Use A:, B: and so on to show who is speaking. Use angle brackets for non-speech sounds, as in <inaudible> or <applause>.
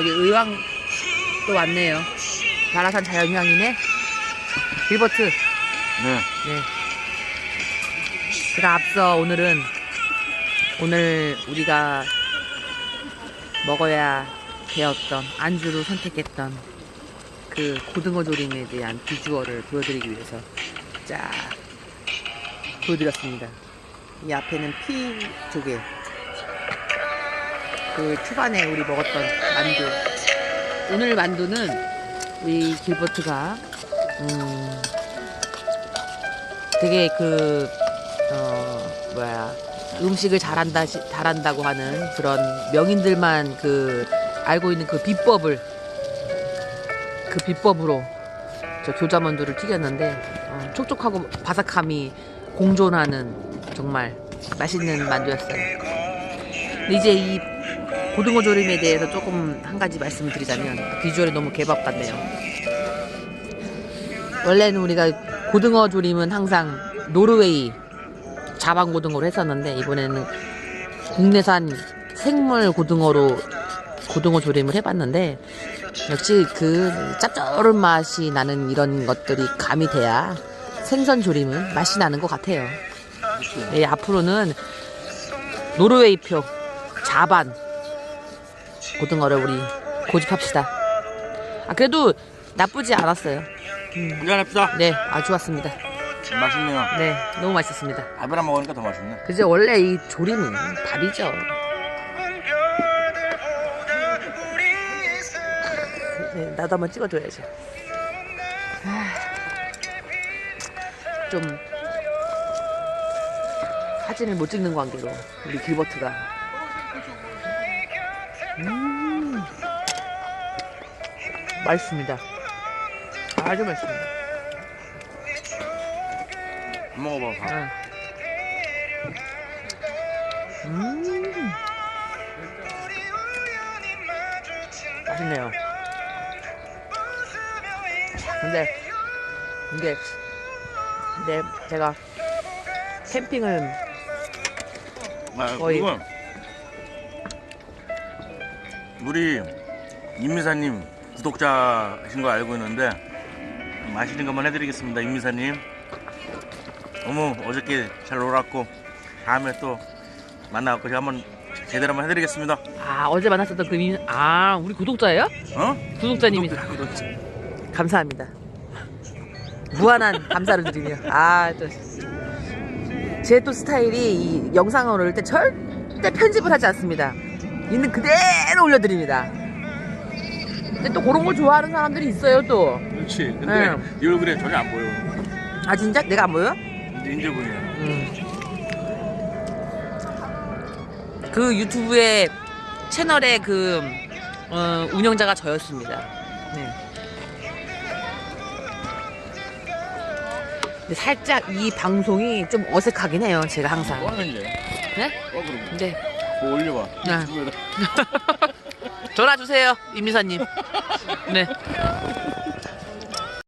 A: 이왕 또 왔네요. 바라산 자연휴양이네. 빌버트.
B: 네.
A: 네. 제가 앞서 오늘은 오늘 우리가 먹어야 되었던 안주로 선택했던 그 고등어 조림에 대한 비주얼을 보여드리기 위해서 쫙 보여드렸습니다. 이 앞에는 피 조개. 그 초반에 우리 먹었던 만두. 오늘 만두는 우리 길버트가 음 되게 그, 어, 뭐야, 음식을 잘한다, 시- 잘한다고 하는 그런 명인들만 그, 알고 있는 그 비법을, 그 비법으로 저 교자만두를 튀겼는데, 어, 촉촉하고 바삭함이 공존하는 정말 맛있는 만두였어요. 이제 이 고등어 조림에 대해서 조금 한 가지 말씀을 드리자면, 비주얼이 너무 개밥 같네요. 원래는 우리가 고등어 조림은 항상 노르웨이 자반 고등어로 했었는데 이번에는 국내산 생물 고등어로 고등어 조림을 해봤는데 역시 그 짭조름 맛이 나는 이런 것들이 가미돼야 생선 조림은 맛이 나는 것 같아요. 네, 앞으로는 노르웨이표 자반 고등어를 우리 고집합시다. 아, 그래도 나쁘지 않았어요.
B: 한잔합시다.
A: 네, 아 좋았습니다.
B: 맛있네요.
A: 네, 너무 맛있었습니다.
B: 밥이랑 먹으니까 더 맛있네.
A: 그죠? 원래 이 조림은 밥이죠. 네, 나도 한번 찍어줘야죠. 아, 좀 사진을 못 찍는 관계로 우리 길버트가 맛있습니다. 아주 맛있습니다.
B: 안 먹어봐. 밥.
A: 응. 음. 맛있네요. 근데 이게 근데 제가 캠핑을
B: 아,
A: 거의-
B: 우리 임미사님 구독자신 거 알고 있는데 맛있는 것만 해드리겠습니다. 임미사님. 너무 어저께 잘 놀았고 다음에 또 만나갖고 제가 한번 제대로 한번 해드리겠습니다.
A: 아 어제 만났었던 그 민, 아 우리 구독자예요?
B: 어?
A: 구독자님이
B: 구독자, 구독자.
A: 감사합니다. 무한한 감사를 드리며 아또 제 또 스타일이 이 영상을 올릴 때 절대 편집을 하지 않습니다. 있는 그대로 올려드립니다. 근데 또 그런 걸 좋아하는 사람들이 있어요 또.
B: 그렇지. 근데
A: 네.
B: 네 얼굴에 전혀 안 보여.
A: 아 진짜? 내가 안 보여?
B: 이제 이제 보이네.
A: 음. 그 유튜브의 채널의 그 어, 운영자가 저였습니다. 네. 근데 살짝 이 방송이 좀 어색하긴 해요. 제가 항상.
B: 뭐 하는 데
A: 네?
B: 어 그럼
A: 근데
B: 뭐 올려봐.
A: 네. <laughs> 전화 주세요, 이미사님. 네.